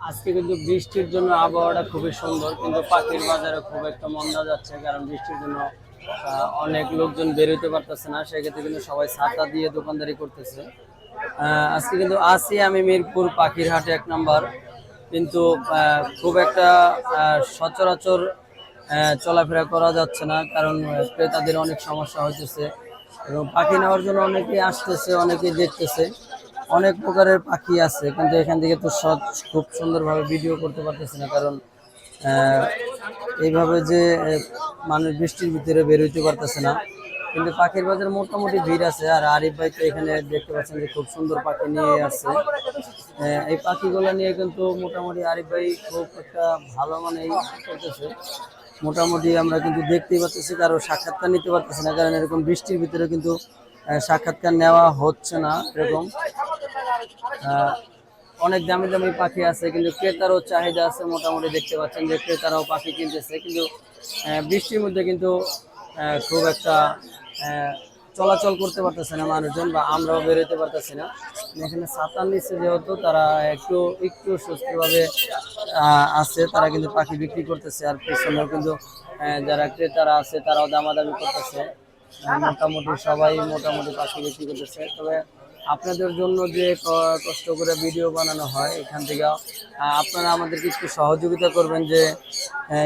আজকে কিন্তু বৃষ্টির জন্য আবহাওয়াটা খুবই সুন্দর, কিন্তু পাখির বাজারে খুব একটা মন্দা যাচ্ছে, কারণ বৃষ্টির জন্য অনেক লোকজন বেরোতে পারতেছে না, সেক্ষেত্রে কিন্তু সবাই ছাতা দিয়ে দোকানদারি করতেছে। আজকে কিন্তু আসি আমি মিরপুর পাখির হাটে এক নাম্বার, কিন্তু খুব একটা সচরাচর চলাফেরা করা যাচ্ছে না, কারণ ক্রেতাদের অনেক সমস্যা হইতেছে এবং পাখি নেওয়ার জন্য অনেকেই আসতেছে, অনেকেই দেখতেছে। অনেক প্রকারের পাখি আছে, কিন্তু এখান থেকে তো সব খুব সুন্দরভাবে ভিডিও করতে পারতেছি না, কারণ এইভাবে যে মানুষ বৃষ্টির ভিতরে বেরোইতে পারতেছে না। কিন্তু পাখির বাজার মোটামুটি ভিড় আছে, আর আরিফ ভাই তো এখানে দেখতে পাচ্ছেন যে খুব সুন্দর পাখি নিয়ে আসছে। এই পাখিগুলো নিয়ে কিন্তু মোটামুটি আরিফ ভাই খুব একটা ভালো মানে করতেছে। মোটামুটি আমরা কিন্তু দেখতেই পাচ্ছি কারও সাক্ষাৎকার নিতে পারতেছি না, কারণ এরকম বৃষ্টির ভিতরে কিন্তু সাক্ষাৎকার নেওয়া হচ্ছে না, এরকম। অনেক দামি দামি পাখি আছে, কিন্তু ক্রেতারও চাহিদা আছে, মোটামুটি দেখতে পাচ্ছেন যে ক্রেতারাও পাখি কিনতেছে, কিন্তু বৃষ্টির মধ্যে কিন্তু খুব একটা চলাচল করতে পারতেছে না মানুষজন বা আমরাও বেরোতে পারতেছি না। এখানে ছাতার নিচে যেহেতু, তারা একটু একটু সুস্থভাবে আছে, তারা কিন্তু পাখি বিক্রি করতেছে আর পেছনেও কিন্তু যারা ক্রেতারা আছে, তারাও দামাদামি করতেছে। মোটামুটি সবাই মোটামুটি পাখি বিক্রি করতেছে। তবে আপনাদের জন্য যে কষ্ট করে ভিডিও বানানো হয় এখান থেকে আপনারা আমাদেরকে একটু সহযোগিতা করবেন যে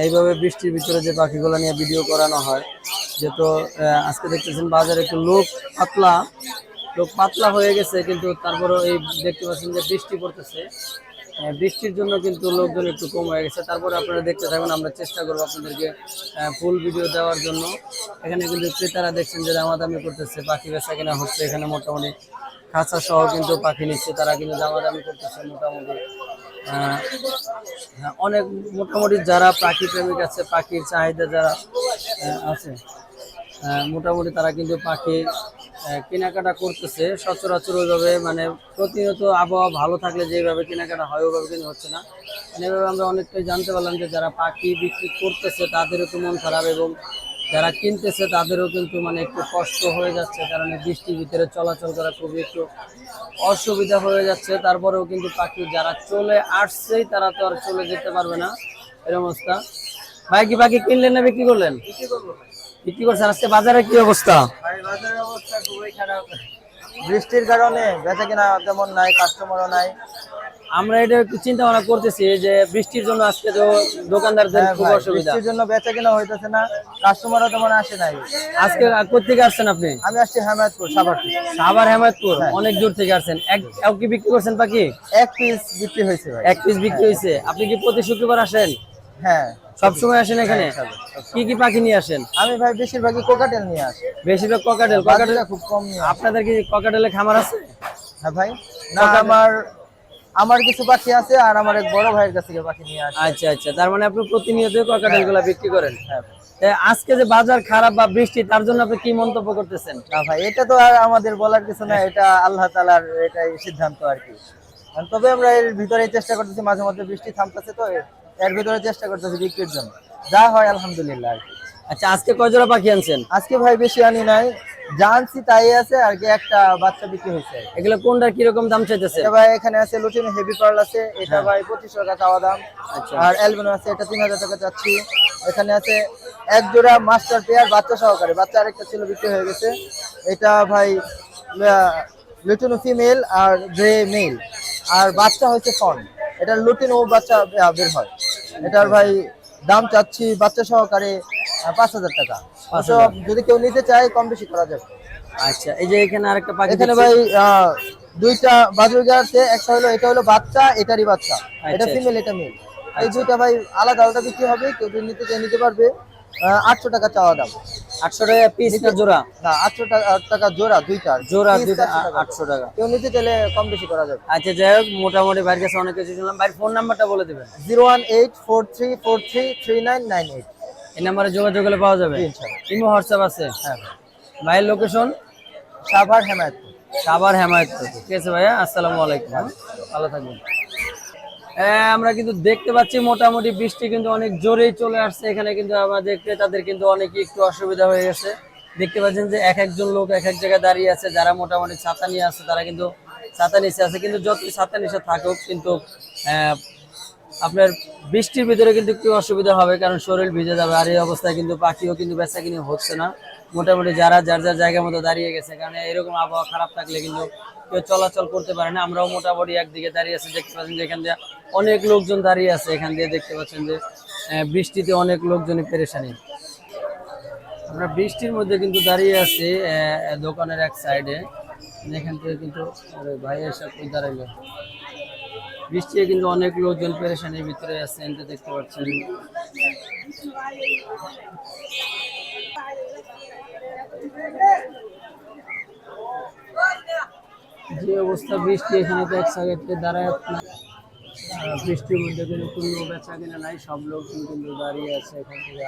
এইভাবে বৃষ্টির ভিতরে যে পাখিগুলো নিয়ে ভিডিও করানো হয়। যেহেতু আজকে দেখতেছেন বাজারে একটু লোক পাতলা লোক পাতলা হয়ে গেছে, কিন্তু তারপরেও এই দেখতে পাচ্ছেন যে বৃষ্টি পড়তেছে। বৃষ্টির জন্য কিন্তু লোকজন একটু কম হয়ে গেছে। তারপরে আপনারা দেখতে থাকুন, আমরা চেষ্টা করব আপনাদেরকে ফুল ভিডিও দেওয়ার জন্য। এখানে কিন্তু ক্রেতারা দেখছেন যে দামাদামি করতেছে, পাখি বেচা কেনা হচ্ছে, এখানে মোটামুটি খাঁচা সহ কিন্তু পাখি নিচ্ছে তারা কিন্তু দামাদামি করতেছে মোটামুটি। হ্যাঁ, অনেক মোটামুটি যারা পাখি প্রেমিক আছে পাখির চাহিদা যারা আছে মোটামুটি তারা কিন্তু পাখি কেনাকাটা করতেছে। সচরাচর ওইভাবে মানে প্রতিনিয়ত আবহাওয়া ভালো থাকলে যেভাবে কেনাকাটা হয় ওইভাবে কিন্তু হচ্ছে না। মানে এভাবে আমরা অনেকটাই জানতে পারলাম যে যারা পাখি বিক্রি করতেছে তাদেরও তো মন খারাপ এবং যারা কিনতেছে তাদেরও কিন্তু মানে একটু কষ্ট হয়ে যাচ্ছে কারণ বৃষ্টির ভিতরে চলাচল করা খুবই একটু অসুবিধা হয়ে যাচ্ছে। তারপরেও কিন্তু পাখি যারা চলে আসছেই তারা তো আর চলে যেতে পারবে না। এরকম অবস্থা। ভাই কি পাখি কিনলেন না বিক্রি করলেন? বিক্রি করছেন। আজকে বাজারে কি অবস্থা? বৃষ্টির কারণে বেচা কিনা তেমন নাই কাস্টমারও নাই। আমরা এটা একটু চিন্তা ভাবনা করতেছি যে বৃষ্টির জন্য আজকে তো দোকানদারদের হ্যাঁ খুব অসুবিধা। বৃষ্টির জন্য বেচা কিনা হইতেছে না কাস্টমারও তেমন আসে নাই। আজকে কোথেকে আসছেন আপনি? আমি আসছি হেমায়তপুর সাভার। সাভার হেমায়তপুর? হ্যাঁ। অনেক দূর থেকে আসছেন। এক কি বিক্রি করছেন পাখি এক পিস বিক্রি হয়েছে ভাই। এক পিস বিক্রি হয়েছে। আপনি কি প্রতি শুক্রবার আসেন? হ্যাঁ। সবসময় আসেন এখানে? হ্যাঁ, কি কি পাখি নিয়ে আসেন? আমি ভাই বেশিরভাগই কোকাটেল নিয়ে আসি। বেশিরভাগ ককাটেল ককাটেল খুব কম নিয়ে আপনাদের কি ককাটেলের খামার আছে? হ্যাঁ ভাই। না আমার আমার কিছু পাখি আছে আর আমার এক বড় ভাইয়ের কাছ থেকে পাখি নিয়ে আসি। আচ্ছা আচ্ছা। তার মানে আপনি প্রতিনিয়ত ককাটেলগুলা বিক্রি করেন? হ্যাঁ। আজকে যে বাজার খারাপ বা বৃষ্টি তার জন্য আপনি কি মন্তব্য করতেছেন? না ভাই এটা তো আর আমাদের বলার কিছু না এটা আল্লাহ তালার এটাই সিদ্ধান্ত আর কি। তবে আমরা এর ভিতরে চেষ্টা করতেছি মাঝে মধ্যে বৃষ্টি থামতেছে তো এর ভিতরে চেষ্টা করতেছি বিক্রির জন্য। যা হয় আলহামদুলিল্লাহ আর কি। আচ্ছা আজকে কয় জোড়া পাখি আনছেন? আজকে ভাই বেশি আনি নাই জানছি তাই আছে আর কি একটা বাচ্চা বিক্রি হয়েছে। এগুলো কোনটার কীরকম দাম চাইতেছে? ভাই এখানে আছে লুটিন হেভি পার্ল আছে এটা ভাই পঁচিশশো টাকা চাওয়া দাম। আচ্ছা। আর অ্যালবিনো আছে এটা তিন হাজার টাকা চাচ্ছি। এখানে আছে এক জোড়া মাস্টার পেয়ার বাচ্চা সহকারে। বাচ্চা আরেকটা ছিল বিক্রি হয়ে গেছে। এটা ভাই লুটিনো ফিমেল আর গ্রে মেল। আর বাচ্চা হচ্ছে ফন। এটা লুটিনো বাচ্চা বের হয়। এটার ভাই দাম চাচ্ছি বাচ্চা সহকারে পাঁচ হাজার টাকা। যদি কেউ নিতে চায় কম বেশি করা যাবে। আচ্ছা এই যে এখানে আরেকটা পাখি এখানে ভাই দুইটা বাজুর্গা আছে একটা হলো এটা হলো বাচ্চা এটারই বাচ্চা। এটা আচ্ছা। ফিমেল এটা মেল এই দুইটা ভাই আলাদা আলাদা বিক্রি হবে কেউ যদি নিতে চায় নিতে পারবে। আটশো টাকা চাওয়া দাম। আটশো টাকা পিস না জোড়া? না আটশো টাকা জোড়া দুইটা জোড়া দুইটা 400 আটশো টাকা। কেউ নিতে চাইলে কম বেশি করা যাবে। আচ্ছা যাই হোক মোটামুটি ভাইয়ের কাছে অনেক কিছু শুনলাম। ভাইয়ের ফোন নাম্বারটা বলে দেবেন। Zero one eight four three four three three nine nine eight. এই নাম্বারে যোগাযোগ করলে পাওয়া যাবে। ইমো হোয়াটসঅ্যাপ আছে? হ্যাঁ ভাইয়ের লোকেশন? সাভার হেমায়তপুর। সাভার হেমায়তপুর। ঠিক আছে ভাইয়া আসসালামু আলাইকুম। হ্যাঁ? ভালো থাকবেন। হ্যাঁ, আমরা কিন্তু দেখতে পাচ্ছি মোটামুটি বৃষ্টি কিন্তু অনেক জোরেই চলে আসছে। এখানে কিন্তু আমাদের ক্রেতাদের কিন্তু অনেক একটু অসুবিধা হয়ে গেছে। দেখতে পাচ্ছেন যে এক একজন লোক এক এক জায়গায় দাঁড়িয়ে আছে। যারা মোটামুটি ছাতা নিয়ে আছে তারা কিন্তু ছাতা নিচে আছে। কিন্তু যত ছাতা নিচে থাকুক কিন্তু আহ, আপনার বৃষ্টির ভিতরে কিন্তু একটু অসুবিধা হবে, কারণ শরীর ভিজে যাবে আর এই অবস্থায় কিন্তু পাখিও কিন্তু বেচা কিনে হচ্ছে না। মোটামুটি যারা যার যার জায়গার মতো দাঁড়িয়ে গেছে, কারণ এরকম আবহাওয়া খারাপ থাকলে কিন্তু কেউ চলাচল করতে পারে না। আমরাও মোটামুটি একদিকে দাঁড়িয়ে আছি, দেখতে পাচ্ছেন যে এখান দিয়ে অনেক লোকজন দাঁড়িয়ে আছে, এখান দিয়ে দেখতে পাচ্ছেন যে বৃষ্টিতে অনেক লোকজনই পেরেশানি। আমরা বৃষ্টির মধ্যে কিন্তু দাঁড়িয়ে আছি দোকানের এক সাইডে এখান থেকে কিন্তু ভাই কই দাঁড়াইলো বৃষ্টি কিন্তু অনেক লোকজন পেরেশানির ভিতরে আছে তো দেখতে পাচ্ছেন। যে অবস্থা বৃষ্টি এখানে তো এক সাইডে দাঁড়ায় বৃষ্টির মধ্যে কিন্তু কোনো বেচা কিনা নাই, সব লোক কিন্তু দাঁড়িয়ে আছে এখান থেকে,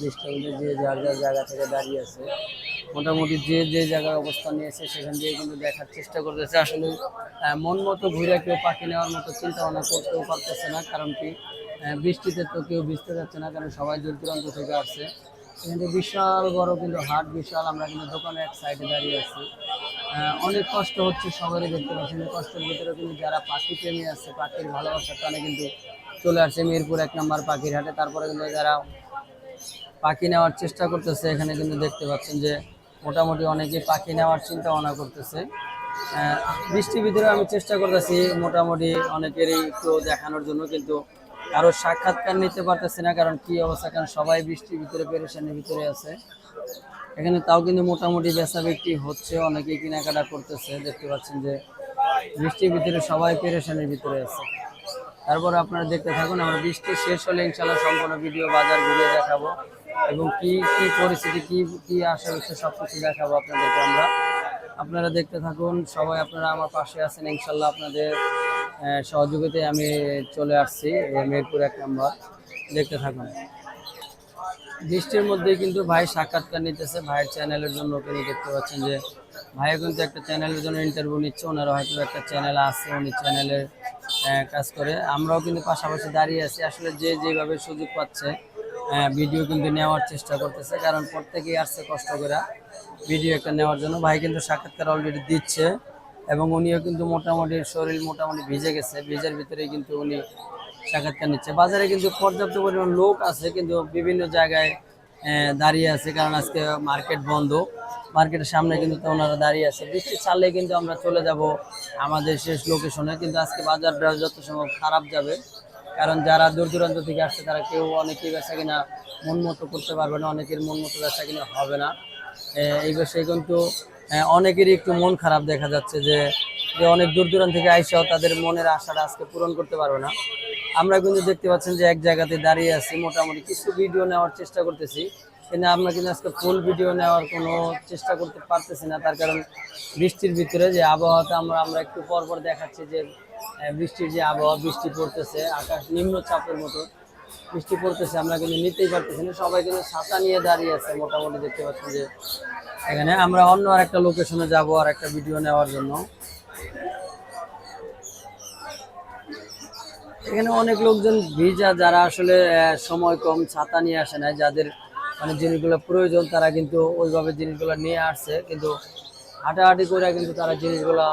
বৃষ্টির মধ্যে যে যার যার জায়গা থেকে দাঁড়িয়ে আছে। মোটামুটি যে যে জায়গায় অবস্থান নিয়েছে, সেখান দিয়ে কিন্তু দেখার চেষ্টা করতেছে। আসলে মন মতো ঘুরে কেউ পাখি নেওয়ার মতো চিন্তা ভাবনা করতেও পারতেছে না, কারণ কি বৃষ্টিতে তো কেউ ভিজতে যাচ্ছে না, কারণ সবাই দূর দূরান্ত থেকে আসছে। এখানে বিশাল বড় কিন্তু হাট, বিশাল। আমরা কিন্তু দোকানে এক সাইডে দাঁড়িয়ে আছি। অনেক কষ্ট হচ্ছে সবারই দেখতে পাচ্ছেন। কষ্টের ভিতরে কিন্তু যারা পাখি প্রেমী আছে, পাখির ভালোবাসার টানে কিন্তু চলে আসছে। মিরপুর এক নম্বর পাখির হাটে। তারপরে কিন্তু যারা পাখি নেওয়ার চেষ্টা করতেছে, এখানে কিন্তু দেখতে পাচ্ছেন যে মোটামুটি অনেকেই পাখি নেওয়ার চিন্তা ভাবনা করতেছে বৃষ্টির ভিতরে আমি চেষ্টা করতেছি মোটামুটি অনেকেরই একটু দেখানোর জন্য, কিন্তু কারও সাক্ষাৎকার নিতে পারতেছি না, কারণ কি অবস্থা? কারণ সবাই বৃষ্টির ভিতরে, পেরেশানির ভিতরে আছে। এখানে তাও কিন্তু মোটামুটি বেচা বিক্রি হচ্ছে অনেকেই কেনাকাটা করতেছে। দেখতে পাচ্ছেন যে বৃষ্টির ভিতরে সবাই পেরেশানির ভিতরে আছে। তারপর আপনারা দেখতে থাকুন, আমরা বৃষ্টি শেষ হলে ইনশাল্লাহ সম্পূর্ণ ভিডিও বাজার ঘুরে দেখাবো। এবং কি কি পরিস্থিতি, কি কি আসে হচ্ছে সব কিছু দেখাবো আপনাদেরকে আমরা। আপনারা দেখতে থাকুন, সবাই আপনারা আমার পাশে আছেন ইনশাল্লাহ আপনাদের সহযোগিতায় আমি চলে আসছি মেহেরপুর এক নম্বর। দেখতে থাকুন। বৃষ্টির মধ্যে কিন্তু ভাই সাক্ষাৎকার নিতেছে। ভাইয়ের চ্যানেলের জন্য তিনি দেখতে পাচ্ছেন যে, ভাইও কিন্তু একটা চ্যানেলের জন্য ইন্টারভিউ নিচ্ছে, ওনারও হয়তো একটা চ্যানেল আছে, উনি চ্যানেলের কাজ করে। আমরাও কিন্তু পাশাপাশি দাঁড়িয়ে আছি। আসলে যে যেভাবে সুযোগ পাচ্ছে ভিডিও কিন্তু নেওয়ার চেষ্টা করতেছে, কারণ প্রত্যেকেই আসছে কষ্ট করে। ভিডিও একটা নেওয়ার জন্য। ভাই কিন্তু সাক্ষাৎকার অলরেডি দিচ্ছে। এবং উনিও কিন্তু মোটামুটি শরীর মোটামুটি ভিজে গেছে। ভিজের ভিতরে কিন্তু উনি সাক্ষাৎকার নিচ্ছে। বাজারে কিন্তু পর্যাপ্ত পরিমাণ লোক আছে, কিন্তু বিভিন্ন জায়গায় দাঁড়িয়ে আছে। কারণ আজকে মার্কেট বন্ধ। মার্কেটের সামনে কিন্তু ওনারা দাঁড়িয়ে আছে। বৃষ্টি ছাড়লে কিন্তু আমরা চলে যাব আমাদের শেষ লোকেশনে। কিন্তু আজকে বাজারটা যত সম্ভব খারাপ যাবে। কারণ যারা দূর দূরান্ত থেকে আসছে, তারা কেউ অনেকেই বেচা কিনা মন মতো করতে পারবে না। অনেকের মন মতো বেচা কিনা হবে না। এই বিষয়ে কিন্তু অনেকেরই একটু মন খারাপ দেখা যাচ্ছে যে যে অনেক দূর দূরান্ত থেকে আইসাও তাদের মনের আশাটা আজকে পূরণ করতে পারবে না। আমরা কিন্তু দেখতে পাচ্ছেন যে এক জায়গাতে দাঁড়িয়ে আছি, মোটামুটি কিছু ভিডিও নেওয়ার চেষ্টা করতেছি। কিন্তু আমরা কিন্তু আজকে ফুল ভিডিও নেওয়ার কোনো চেষ্টা করতে পারতেছি না, তার কারণ বৃষ্টির ভিতরে যে আবহাওয়াটা আমরা আমরা একটু পর পর দেখাচ্ছি যে বৃষ্টির যে আবহাওয়া, বৃষ্টি পড়তেছে, আকাশ নিম্নচাপের মতো। বৃষ্টি পড়তেছে, আমরা কিন্তু নিতেই পারতেছি না। সবাই কিন্তু ছাতা নিয়ে দাঁড়িয়ে আছে, মোটামুটি দেখতে পাচ্ছেন যে এখানে আমরা অন্য আর একটা লোকেশনে যাব আর একটা ভিডিও নেওয়ার জন্য। এখানে অনেক লোকজন, ভিজা, যারা আসলে সময় কম ছাতা নিয়ে আসে না যাদের মানে জিনিসগুলো প্রয়োজন, তারা কিন্তু ওইভাবে জিনিসগুলো নিয়ে আসছে। কিন্তু হাঁটাহাঁটি করে কিন্তু তারা জিনিসগুলো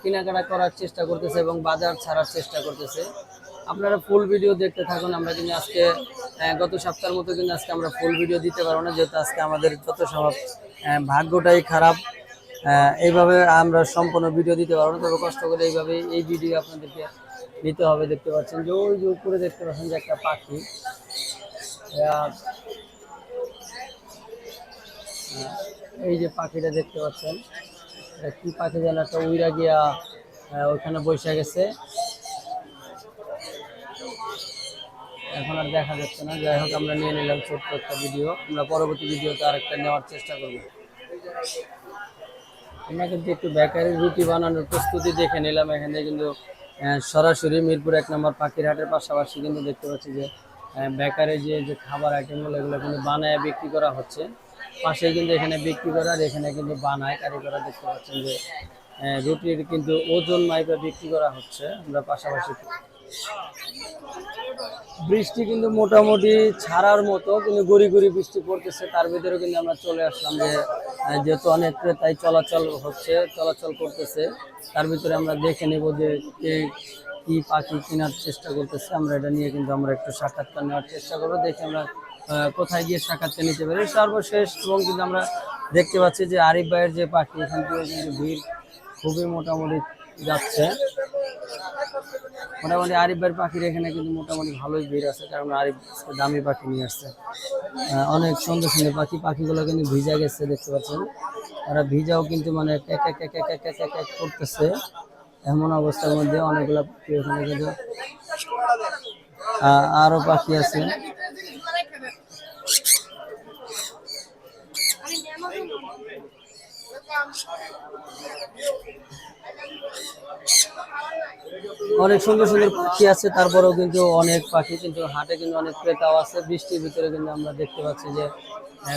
কেনাকাটা করার চেষ্টা করতেছে এবং বাজার ছাড়ার চেষ্টা করতেছে। আপনারা ফুল ভিডিও দেখতে থাকুন আমরা কিন্তু আজকে গত সপ্তাহের মতো কিন্তু আজকে আমরা ফুল ভিডিও দিতে পারব না যেহেতু আজকে আমাদের যত আহ, ভাগ্যটাই খারাপ। এইভাবে আমরা সম্পূর্ণ ভিডিও দিতে পারব না তবে কষ্ট করে এইভাবে এই ভিডিও আপনাদেরকে নিতে হবে দেখতে পাচ্ছেন যে ওই যে উপরে দেখতে পাচ্ছেন যে একটা পাখি। এই যে পাখিটা দেখতে পাচ্ছেন কি পাখি যেন একটা উইরা গিয়া ওইখানে বসে গেছে। এখন আর দেখা যাচ্ছে না। যাই হোক, আমরা নিয়ে নিলাম ছোট্ট একটা ভিডিও। আমরা পরবর্তী ভিডিওতে আরেকটা নেওয়ার চেষ্টা করব। আমরা কিন্তু একটু বেকারির রুটি বানানোর প্রস্তুতি দেখে নিলাম। এখানে কিন্তু সরাসরি মিরপুর এক নম্বর পাখিরহাটের পাশাপাশি কিন্তু দেখতে পাচ্ছি যে বেকারে যে যে খাবার আইটেমগুলো এগুলো কিন্তু বানায় বিক্রি করা হচ্ছে। পাশে কিন্তু এখানে বিক্রি করা আর এখানে কিন্তু বানায় কারিগররা দেখতে পাচ্ছেন যে রুটির কিন্তু ওজন মাইপে বিক্রি করা হচ্ছে। আমরা পাশাপাশি বৃষ্টি কিন্তু মোটামুটি ছাড়ার মতো, কিন্তু গড়ি গড়ি বৃষ্টি পড়তেছে, তার ভিতরে কিন্তু আমরা চলে আসলাম যে যেহেতু অনেক ক্রেতাই চলাচল হচ্ছে, চলাচল করতেছে, তার ভিতরে আমরা দেখে নেব যে কে কি পাখি কেনার চেষ্টা করতেছে, আমরা এটা নিয়ে কিন্তু আমরা একটু সাক্ষাৎকার নেওয়ার চেষ্টা করব, দেখে আমরা কোথায় গিয়ে সাক্ষাৎকার নিতে পারি। সর্বশেষ এবং কিন্তু আমরা দেখতে পাচ্ছি যে আরিফ ভাইয়ের যে পাখি, এখান থেকে কিন্তু ভিড় খুবই মোটামুটি যাচ্ছে। মোটামুটি আরিফ ভাইয়ের পাখির এখানে কিন্তু মোটামুটি ভালোই ভিড় আছে কারণ আরিফ দামি পাখি নিয়ে আসছে। অনেক সুন্দর সুন্দর পাখি পাখিগুলো কিন্তু ভিজা গেছে দেখতে পাচ্ছেন। তারা ভিজাও কিন্তু মানে এক এক এক এক এক এক এক এক করতেছে। এমন অবস্থার মধ্যে অনেকগুলো পাখি ওখানে কিন্তু আহ, আরও পাখি আছে। অনেক সুন্দর সুন্দর পাখি আছে, তারপরেও কিন্তু অনেক পাখি কিন্তু হাটে কিন্তু অনেক ক্রেতাও আছে। বৃষ্টির ভিতরে কিন্তু আমরা দেখতে পাচ্ছি যে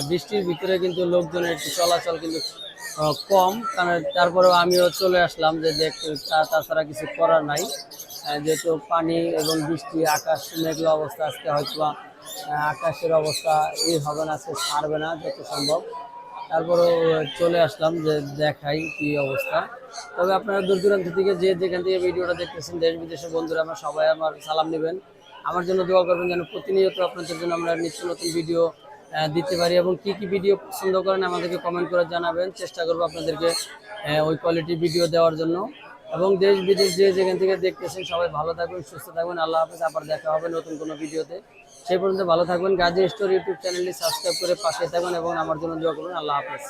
বৃষ্টির ভিতরে কিন্তু লোকজনের একটু চলাচল কিন্তু কম। কারণ তারপরেও আমিও চলে আসলাম যে তাছাড়া কিছু করার নাই। যেহেতু পানি এবং বৃষ্টি, আকাশ, মেঘলা অবস্থা আজকে হয়তো আকাশের অবস্থা এই হবে না, আজকে ছাড়বে না যত সম্ভব। তারপরে চলে আসলাম যে দেখাই কি অবস্থা। তবে আপনারা দূর দূরান্ত থেকে যে যেখান থেকে ভিডিওটা দেখতেছেন, দেশ বিদেশের বন্ধুরা, আমার সবাই আমার সালাম নেবেন। আমার জন্য দোয়া করবেন যেন প্রতিনিয়ত আপনাদের জন্য আমরা নিত্য নতুন ভিডিও দিতে পারি এবং কি কি ভিডিও পছন্দ করেন আমাদেরকে কমেন্ট করে জানাবেন। চেষ্টা করব আপনাদেরকে ওই কোয়ালিটির ভিডিও দেওয়ার জন্য। এবং দেশ বিদেশ যে যেখান থেকে দেখতেছেন, সবাই ভালো থাকবেন সুস্থ থাকবেন আল্লাহ হাফেজ, আবার দেখা হবে নতুন কোনো ভিডিওতে। সেই পর্যন্ত ভালো থাকবেন। গাজী স্টোর ইউটিউব চ্যানেলটি সাবস্ক্রাইব করে পাশে থাকবেন এবং আমার জন্য দোয়া করবেন আল্লাহ হাফেজ।